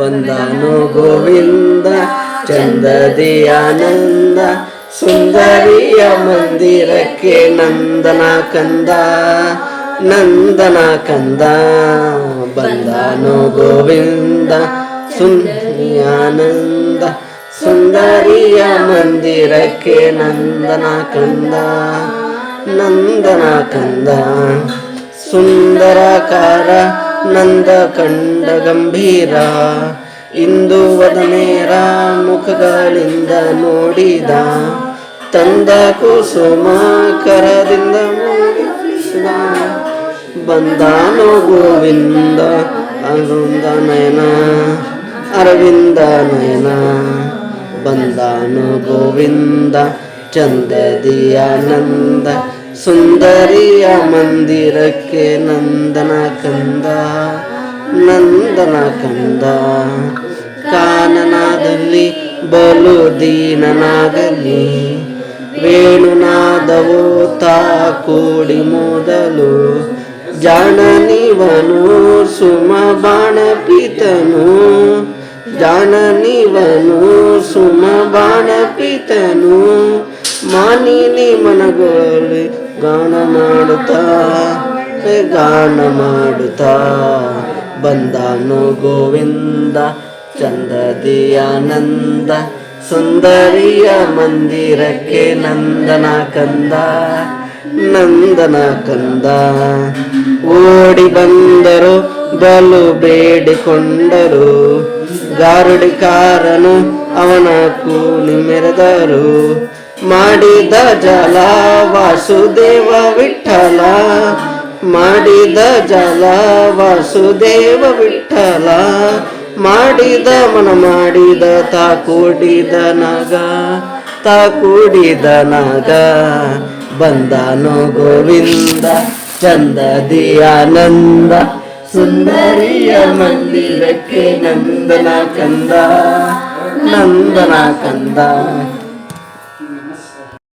ಬಂದನು ಗೋವಿಂದ ಚಂದದಿ ಆನಂದ ಸುಂದರಿಯ ಮಂದಿರಕ್ಕೆ ನಂದನ ಕಂದ ನಂದನ ಕಂದ. ಬಂದನು ಗೋವಿಂದ ಸುಂದರಿ ಆನಂದ ಸುಂದರಿಯ ಮಂದಿರಕ್ಕೆ ನಂದನ ಕಂದ ನಂದನ ಕಂದ. ಸುಂದರಕಾರ ನಂದ ಕಂಡ ಗಂಭೀರ ಇಂದು ವದನೇರ ಮುಖಗಳಿಂದ ನೋಡಿದ ತಂದ ಕುಸುಮ ಕರದಿಂದ ಮೂಡಿಸಿದ ಬಂದಾನು ಗೋವಿಂದ ಅರುಂದ ನಯನ, ಅರವಿಂದ ನಯನ. ಬಂದಾನು ಗೋವಿಂದ ಚಂದದಿಯ ಆನಂದ ಸುಂದರಿಯ ಮಂದಿರಕ್ಕೆ ನಂದನ ಕಂದ ನಂದನ ಕಂದ. ಕಾನನಾದಲ್ಲಿ ಬಲು ದೀನನಾಗಲಿ, ವೇಣುನಾದವು ತಾ ಕೂಡಿ ಮೊದಲು, ಜಾಣನಿವನು ಸುಮ ಬಾಣ ಪಿತನು ಜಾಣನಿವನು ಸುಮ ಬಾಣ ಪಿತನು ಮಾನಿನಿ ಮನಗಳಲ್ಲಿ ಗಾನ ಮಾಡುತ್ತಾ ಗಾನ ಮಾಡುತ್ತಾ. ಬಂದಾನು ಗೋವಿಂದ ಚಂದದಿಯಾನಂದ ಸುಂದರಿಯ ಮಂದಿರಕ್ಕೆ ನಂದನ ಕಂದ ನಂದನ ಕಂದ. ಓಡಿ ಬಂದರು, ಬಲು ಬೇಡಿಕೊಂಡರು, ಗಾರುಡಿಕಾರನು ಅವನ ಕೂಲಿ ಮೆರೆದರು. ಮಾಡಿದ ಜಲ, ವಾಸುದೇವ ವಿಠಲ. ಮಾಡಿದ ಜಲ, ವಾಸುದೇವ ವಿಠಲ. ಮಾಡಿದ ಮನ ಮಾಡಿದ, ತಾ ಕೂಡಿದ ನಗ. ತಾ ಕೂಡಿದ ನಗ. ಬಂದನು ಗೋವಿಂದ ಚಂದದಿ ಆನಂದ ಸುಂದರಿಯ ಮಂದಿರಕ್ಕೆ ನಂದನ ಕಂದ ನಂದನ ಕಂದ.